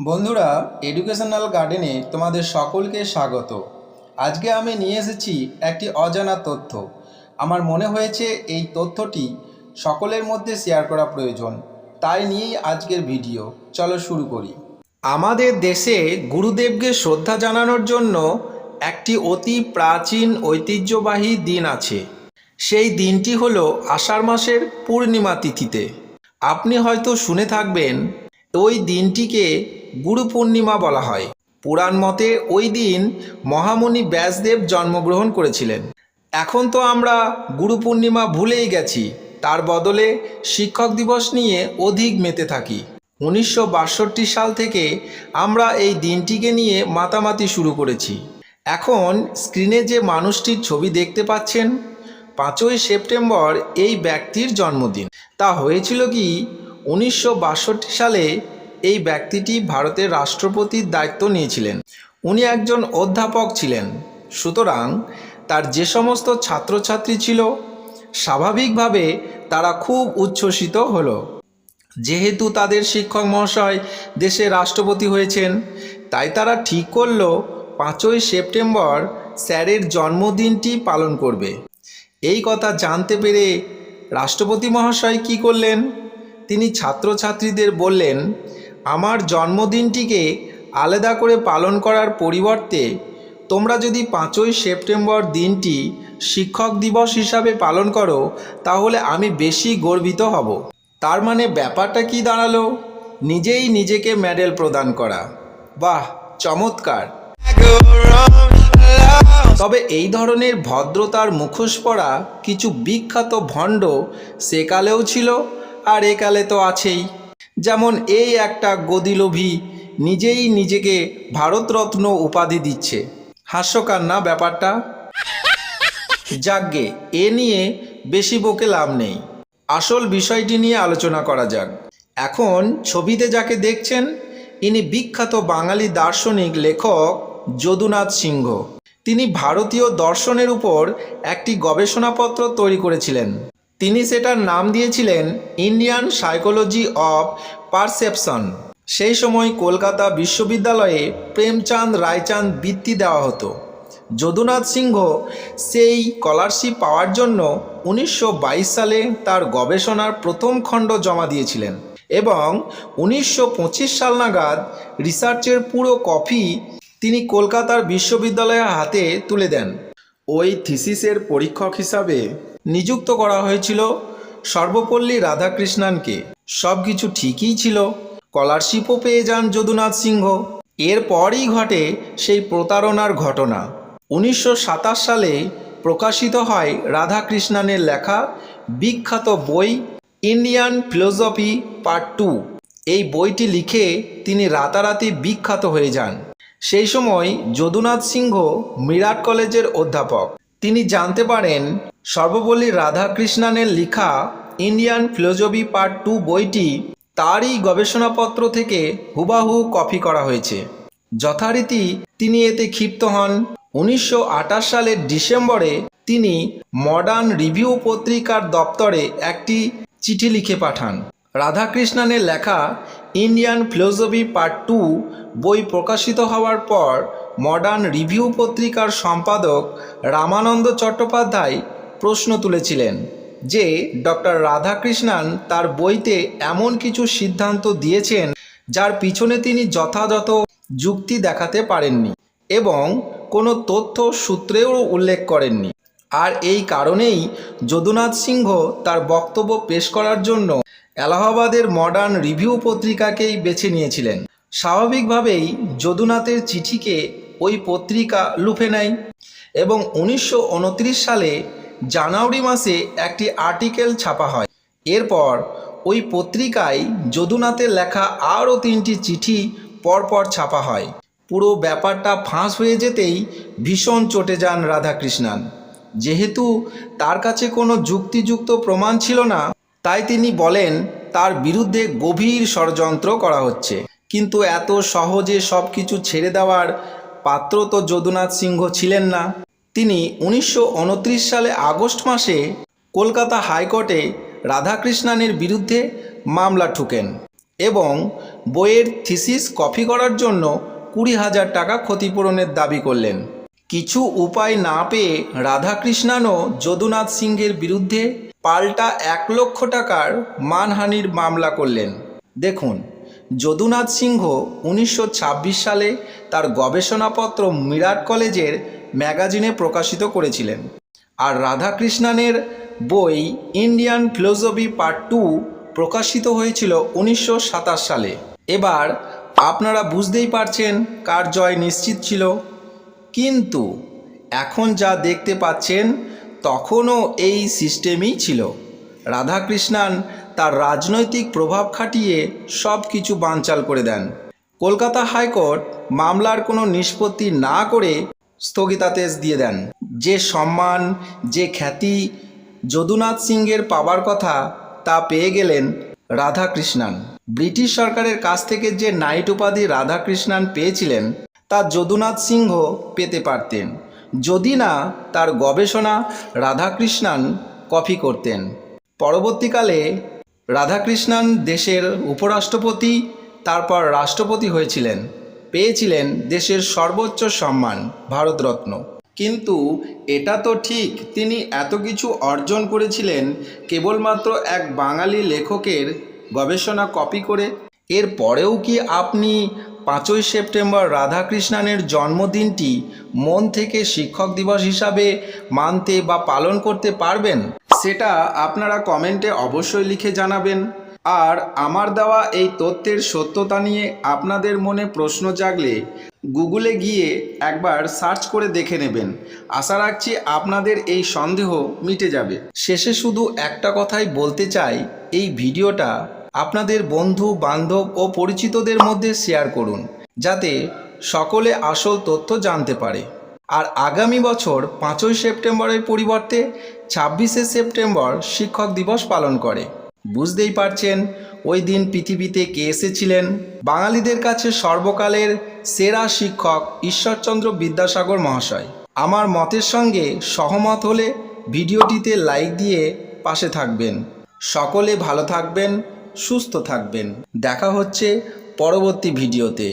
বন্ধুরা এডুকেশনাল গার্ডেনে তোমাদের সকলকে স্বাগত। আজকে আমি নিয়ে এসেছি একটি অজানা তথ্য। আমার মনে হয়েছে এই তথ্যটি সকলের মধ্যে শেয়ার করা প্রয়োজন। তাই নিয়েই আজকের ভিডিও চলো শুরু করি। আমাদের দেশে গুরুদেবকে শ্রদ্ধা জানানোর জন্য একটি অতি প্রাচীন ঐতিহ্যবাহী দিন আছে। সেই দিনটি হলো আষাঢ় মাসের পূর্ণিমা তিথিতে। আপনি হয়তো শুনে থাকবেন ওই দিনটিকে গুরু পূর্ণিমা বলা হয়। পুরাণ মতে ওই দিন মহামুনি ব্যাসদেব জন্মগ্রহণ করেছিলেন। এখন তো আমরা গুরু পূর্ণিমা ভুলেই গেছি, তার বদলে শিক্ষক দিবস নিয়ে অধিক মেতে থাকি। উনিশশো বাষট্টি সাল থেকে আমরা এই দিনটিকে নিয়ে মাতামাতি শুরু করেছি। এখন স্ক্রিনে যে মানুষটির ছবি দেখতে পাচ্ছেন, পাঁচই সেপ্টেম্বর এই ব্যক্তির জন্মদিন। তা হয়েছিল কি উনিশশো বাষট্টি সালে এই ব্যক্তিটি ভারতের রাষ্ট্রপতির দায়িত্ব নিয়েছিলেন। উনি একজন অধ্যাপক ছিলেন। সুতরাং তার যে সমস্ত ছাত্রছাত্রী ছিল, স্বাভাবিকভাবে তারা খুব উচ্ছ্বসিত হলো। যেহেতু তাদের শিক্ষক মহাশয় দেশের রাষ্ট্রপতি হয়েছেন, তাই তারা ঠিক করল পাঁচই সেপ্টেম্বর স্যারের জন্মদিনটি পালন করবে। এই কথা জানতে পেরে রাষ্ট্রপতি মহাশয় কি করলেন? তিনি ছাত্রছাত্রীদের বললেন, আমার জন্মদিনটিকে আলাদা করে পালন করার পরিবর্তে তোমরা যদি পাঁচই সেপ্টেম্বর দিনটি শিক্ষক দিবস হিসাবে পালন করো, তাহলে আমি বেশি গর্বিত হব। তার মানে ব্যাপারটা কি দাঁড়াল? নিজেই নিজেকে মেডেল প্রদান করা। বাহ, চমৎকার। তবে এই ধরনের ভদ্রতার মুখোশ পরা কিছু বিখ্যাত ভণ্ড সেকালেও ছিল। আর একালে তো আছেই। যেমন এই একটা গদিলোভী নিজেই নিজেকে ভারতরত্ন উপাধি দিচ্ছে। হাস্যকার না ব্যাপারটা? যাকগে এ নিয়ে বেশি বকে লাভ নেই। আসল বিষয়টি নিয়ে আলোচনা করা যাক। এখন ছবিতে যাকে দেখছেন, ইনি বিখ্যাত বাঙালি দার্শনিক লেখক যদুনাথ সিংহ। তিনি ভারতীয় দর্শনের উপর একটি গবেষণাপত্র তৈরি করেছিলেন। তিনি সেটার নাম দিয়েছিলেন ইন্ডিয়ান সাইকোলজি অফ পারসেপশন। সেই সময় কলকাতা বিশ্ববিদ্যালয়ে প্রেমচাঁদ রায়চাঁদ বৃত্তি দেওয়া হতো। যদুনাথ সিংহ সেই স্কলারশিপ পাওয়ার জন্য উনিশশো বাইশ সালে তার গবেষণার প্রথম খণ্ড জমা দিয়েছিলেন এবং উনিশশো পঁচিশ সাল নাগাদ রিসার্চের পুরো কপি তিনি কলকাতার বিশ্ববিদ্যালয়ের হাতে তুলে দেন। ওই থিসিসের পরীক্ষক হিসাবে নিযুক্ত করা হয়েছিল সর্বপল্লী রাধাকৃষ্ণানকে। সব কিছু ঠিকই ছিল। স্কলারশিপও পেয়ে যান যদুনাথ সিংহ। এরপরই ঘটে সেই প্রতারণার ঘটনা। উনিশশো সাতাশ সালে প্রকাশিত হয় রাধাকৃষ্ণানের লেখা বিখ্যাত বই ইন্ডিয়ান ফিলোসফি পার্ট টু। এই বইটি লিখে তিনি রাতারাতি বিখ্যাত হয়ে যান। সেই সময় যদুনাথ সিংহ মিরাট কলেজের অধ্যাপক। তিনি জানতে পারেন সর্বপল্লী রাধাকৃষ্ণানের লেখা ইন্ডিয়ান ফিলোসফি পার্ট টু বইটি তারই গবেষণাপত্র থেকে হুবাহু কপি করা হয়েছে। যথারীতি তিনি এতে ক্ষিপ্ত হন। উনিশশো আটাশ সালের ডিসেম্বরে তিনি মডার্ন রিভিউ পত্রিকার দপ্তরে একটি চিঠি লিখে পাঠান। রাধাকৃষ্ণনের লেখা ইন্ডিয়ান ফিলোসফি পার্ট টু বই প্রকাশিত হওয়ার পর মডার্ন রিভিউ পত্রিকার সম্পাদক রামানন্দ চট্টোপাধ্যায় প্রশ্ন তুলেছিলেন যে ডক্টর রাধাকৃষ্ণান তার বইতে এমন কিছু সিদ্ধান্ত দিয়েছেন যার পিছনে তিনি যথাযথ যুক্তি দেখাতে পারেননি এবং কোনো তথ্য সূত্রেও উল্লেখ করেননি। আর এই কারণেই যদুনাথ সিংহ তার বক্তব্য পেশ করার জন্য এলাহাবাদের মডার্ন রিভিউ পত্রিকাকেই বেছে নিয়েছিলেন। স্বাভাবিকভাবেই যদুনাথের চিঠিকে ওই পত্রিকা লুফে নেয় এবং উনিশশো উনত্রিশ সালে জানুয়ারি মাসে একটি আর্টিকেল ছাপা হয়। এরপর ওই পত্রিকায় যদুনাথের লেখা আরও তিনটি চিঠি পরপর ছাপা হয়। পুরো ব্যাপারটা ফাঁস হয়ে যেতেই ভীষণ চটে যান রাধাকৃষ্ণান। যেহেতু তার কাছে কোনো যুক্তিযুক্ত প্রমাণ ছিল না, তাই তিনি বলেন তার বিরুদ্ধে গভীর ষড়যন্ত্র করা হচ্ছে। কিন্তু এত সহজে সব কিছু ছেড়ে দেওয়ার পাত্র তো যদুনাথ সিংহ ছিলেন না। তিনি উনিশশো উনত্রিশ সালে আগস্ট মাসে কলকাতা হাইকোর্টে রাধাকৃষ্ণানের বিরুদ্ধে মামলা ঠুকেন এবং বইয়ের থিসিস কপি করার জন্য কুড়ি হাজার টাকা ক্ষতিপূরণের দাবি করলেন। কিছু উপায় না পেয়ে রাধাকৃষ্ণানও যদুনাথ সিংহের বিরুদ্ধে পাল্টা এক লক্ষ টাকার মানহানির মামলা করলেন। দেখুন। যদুনাথ সিংহ উনিশশো ছাব্বিশ সালে তার গবেষণাপত্র মিরাট কলেজের ম্যাগাজিনে প্রকাশিত করেছিলেন। আর রাধাকৃষ্ণানের বই ইন্ডিয়ান ফিলোসফি পার্ট টু প্রকাশিত হয়েছিল উনিশশো সাতাশ সালে। এবার আপনারা বুঝতেই পারছেন কার জয় নিশ্চিত ছিল। কিন্তু এখন যা দেখতে পাচ্ছেন, তখনও এই সিস্টেমই ছিল। রাধাকৃষ্ণান তার রাজনৈতিক প্রভাব খাটিয়ে সব কিছু বানচাল করে দেন। কলকাতা হাইকোর্ট মামলার কোনো নিষ্পত্তি না করে স্থগিতাদেশ দিয়ে দেন। যে সম্মান, যে খ্যাতি যদুনাথ সিংহের পাবার কথা তা পেয়ে গেলেন রাধাকৃষ্ণান। ব্রিটিশ সরকারের কাছ থেকে যে নাইট উপাধি রাধাকৃষ্ণান পেয়েছিলেন, তা যদুনাথ সিংহ পেতে পারতেন। যদি না, তার গবেষণা রাধাকৃষ্ণান কপি করতেন। পরবর্তীকালে রাধাকৃষ্ণান দেশের উপরাষ্ট্রপতি, তারপর রাষ্ট্রপতি হয়েছিলেন। পেয়েছিলেন দেশের সর্বোচ্চ সম্মান, ভারতরত্ন। কিন্তু এটা তো ঠিক, তিনি এত কিছু অর্জন করেছিলেন কেবলমাত্র এক বাঙালি লেখকের গবেষণা কপি করে। এর পরেও কি আপনি পাঁচই সেপ্টেম্বর রাধাকৃষ্ণানের জন্মদিনটি মন থেকে শিক্ষক দিবস হিসাবে মানতে বা পালন করতে পারবেন? সেটা আপনারা কমেন্টে অবশ্যই লিখে জানাবেন। আর আমার দেওয়া এই তথ্যের সত্যতা নিয়ে আপনাদের মনে প্রশ্ন জাগলে গুগলে গিয়ে একবার সার্চ করে দেখে নেবেন। আশা রাখছি আপনাদের এই সন্দেহ মিটে যাবে। শেষে শুধু একটা কথাই বলতে চাই, এই ভিডিওটা আপনাদের বন্ধু, বান্ধব ও পরিচিতদের মধ্যে শেয়ার করুন, যাতে সকলে আসল তথ্য জানতে পারে। আর আগামী বছর পাঁচই সেপ্টেম্বরের পরিবর্তে ছাব্বিশে সেপ্টেম্বর শিক্ষক দিবস পালন করে। বুঝতেই পারছেন, ওই দিন পৃথিবীতে কে এসেছিলেন? বাঙালিদের কাছে সর্বকালের সেরা শিক্ষক ঈশ্বরচন্দ্র বিদ্যাসাগর মহাশয়। আমার মতের সঙ্গে সহমত হলে ভিডিওটিতে লাইক দিয়ে পাশে থাকবেন। সকলে ভালো থাকবেন, সুস্থ থাকবেন। দেখা হচ্ছে পরবর্তী ভিডিওতে।